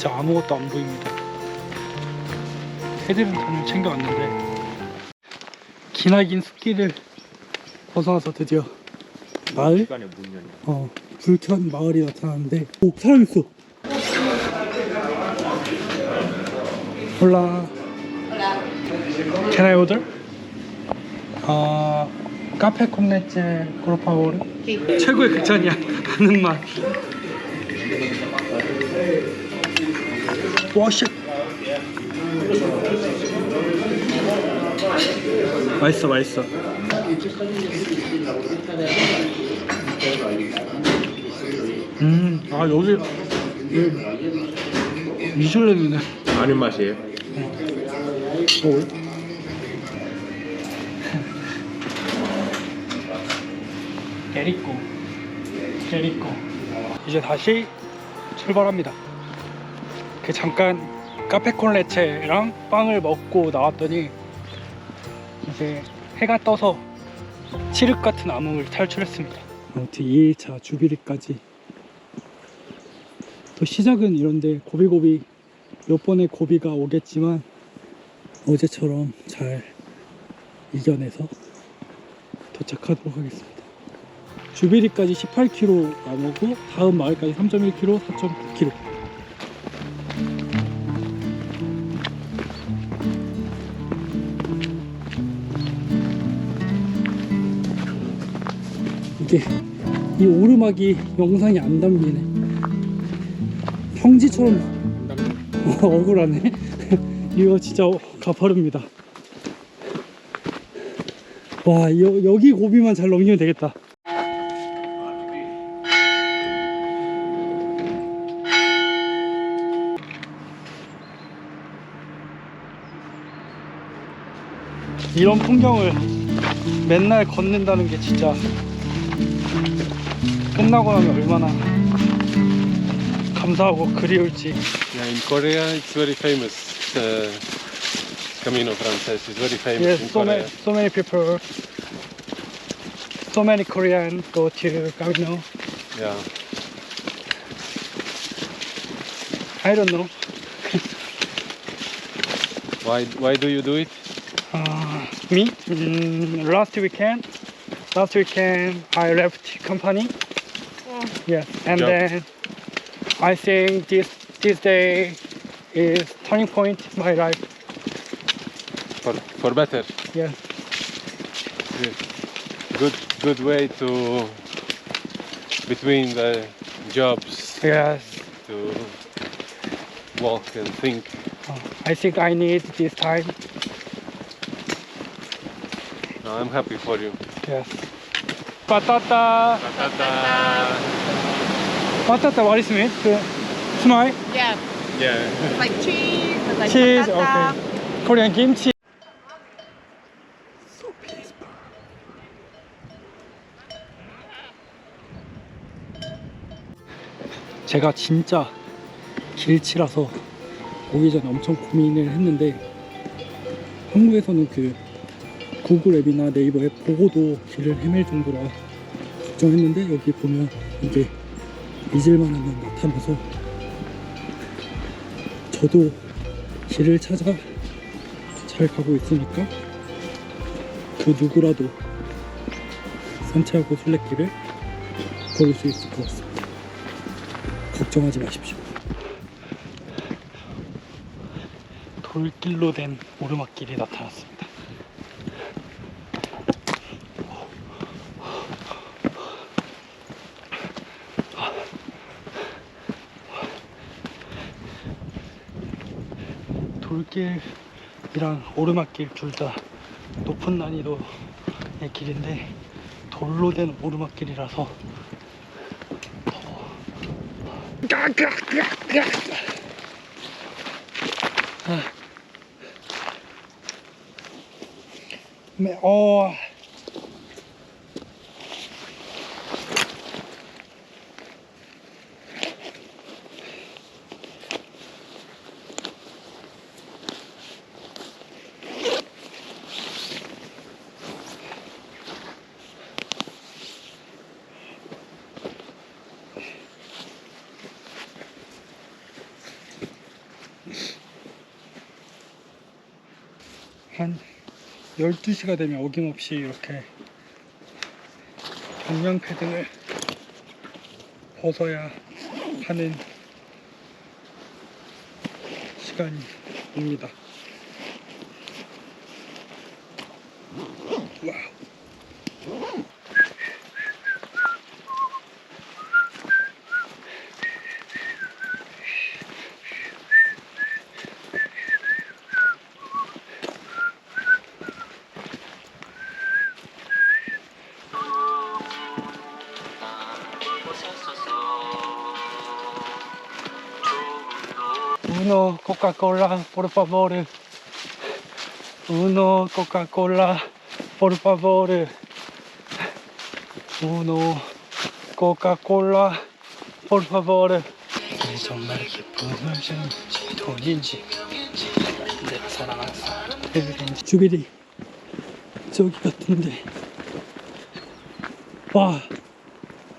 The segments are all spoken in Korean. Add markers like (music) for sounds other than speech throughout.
진짜 아무것도 안 보입니다. 해들은 단을 챙겨왔는데 기나긴 숲길을 벗어나서 드디어 마을. 어, 불편 마을이 나타나는데 오 사람 있어. 홀라. Can I order? 아 카페 콤레체 그로파오르. 최고의 극찬이야. (laughs) 가는 맛. 와씨. 맛있어 맛있어. 음, 아 여기 미슐랭이네. 아는 맛이에요. 어. 게리꼬, 게리꼬. 이제 다시 출발합니다. 그 잠깐 카페 콘레체랑 빵을 먹고 나왔더니 이제 해가 떠서 칠흑 같은 암흑을 탈출했습니다. 아무튼 2일차 주비리까지 또 시작은 이런데 고비고비 몇 번의 고비가 오겠지만 어제처럼 잘 이겨내서 도착하도록 하겠습니다. 주비리까지 18km 남았고 다음 마을까지 3.1km, 4.9km. 이게 이 오르막이 영상이 안 담기네. 평지처럼 어, (laughs) 억울하네. 이거 진짜 가파릅니다. 와, 여, 여기 고비만 잘 넘기면 되겠다. 이런 풍경을 맨날 걷는다는 게 진짜 끝나고 나면 얼마나 감사하고 그리울지 Yeah, in Korea it's very famous. Uh, Camino Frances is very famous Yes, in so Korea. many, so many people, so many Korean go to Camino. Yeah. I don't know. Why why do you do it? Uh, me? Mm, last weekend, last weekend I left company. Yes, and Job. then I think this this day is turning point in my life. For for better. Yes, Good good way to between the jobs yes. to walk and think. Uh, I think I need this time. No, I'm happy for you. Yes. Patata. Ta-ta-ta. Patata. What is? The smile. Yeah, Yeah. like cheese, like Cheese. patata. Okay. Korean kimchi. 제가 진짜 길치라서 오기 전에 엄청 고민을 했는데 한국에서는 그 구글 앱이나 네이버 앱 보고도 길을 헤맬 정도라 걱정했는데 여기 보면 이게 잊을만 하면 나타나서 저도 길을 찾아 잘 가고 있으니까 그 누구라도 산티아고 순례길을 걸을 수 있을 것 같습니다. 걱정하지 마십시오. 돌길로 된 오르막길이 나타났습니다. 돌길이랑 오르막길 둘 다 높은 난이도의 길인데 돌로 된 오르막길이라서 매- 어. 한 12시가 되면 어김없이 이렇게 경량 패딩을 벗어야 하는 시간이 옵니다. Uno Coca-Cola, por favor. Uno Coca-Cola, por favor. Uno Coca-Cola, por favor. 이 정말 기쁨을 준지 돈인지 내가 사랑하는 사람인지 주비리 저기 같은데 와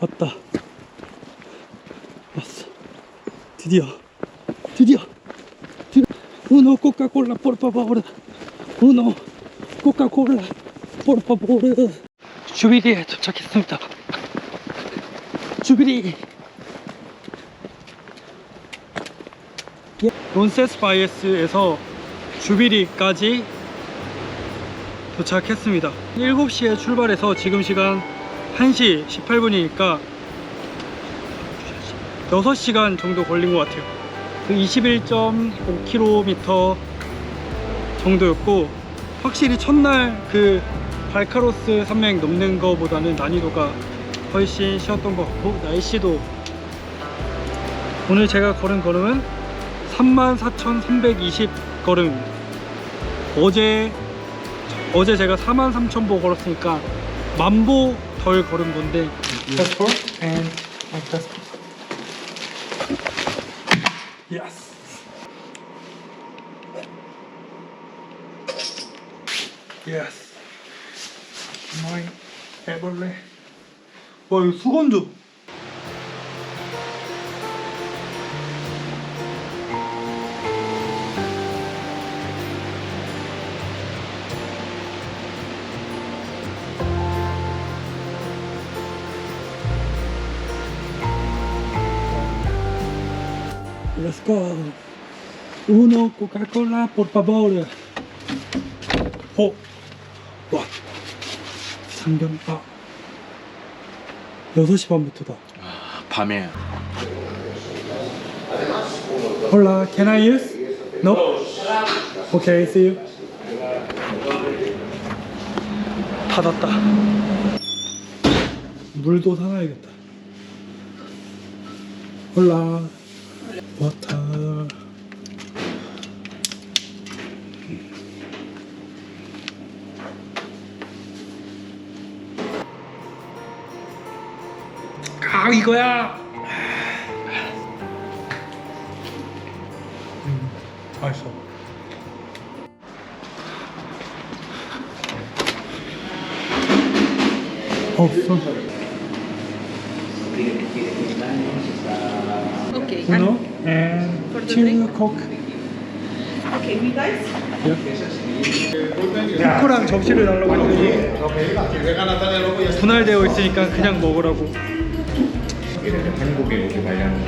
왔다 왔어 드디어 uno Coca-Cola por favor. Uno Coca-Cola por favor. 주비리에 도착했습니다. 주비리. 론세스 바이에스에서 주비리까지 도착했습니다. 7시에 출발해서 지금 시간 1시 18분이니까 6시간 정도 걸린 것 같아요. 그 21.5km 정도였고 확실히 첫날 그 발카로스 산맥 넘는 거보다는 난이도가 훨씬 쉬웠던 것 같고 날씨도 오늘 제가 걸은 걸음은 34,320 걸음입니다 어제 어제 제가 43,000보 걸었으니까 만보 덜 걸은 건데. And yes yes my 애벌레 와 이거 수건도 Let's go. Uno Coca-Cola, por favor. 어? 와. 삼겹밥. 6시 반부터다. 밤에 Hola, can I use? No? Okay, see you. 닫았다. 물도 사놔야겠다. 홀 라, 워터. 아, 이거야! 맛있어. 없어. Okay. And For the two coke. Okay, you guys? 코랑 접시를 달라고 했더니 분할되어 있으니까 그냥 먹으라고. 한국에 오기 관련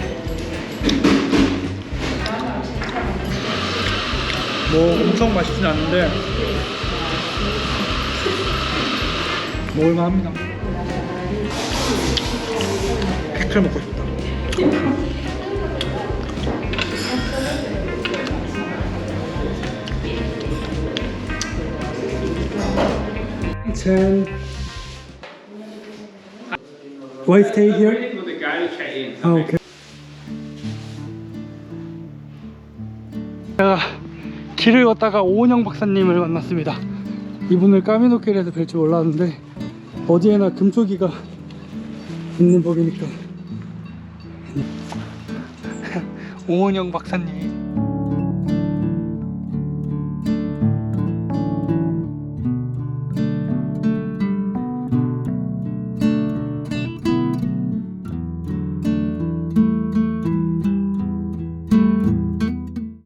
뭐 엄청 맛있진 않은데 먹을만 합니다. 피클 먹고 싶다. Ten. Why stay here? 아 오케이. 제가 길을 걷다가 오은영 박사님을 만났습니다. 이분을 까미노길에서 뵐 줄 몰랐는데 어디에나 금쪽이가 있는 법이니까 (laughs) 오은영 박사님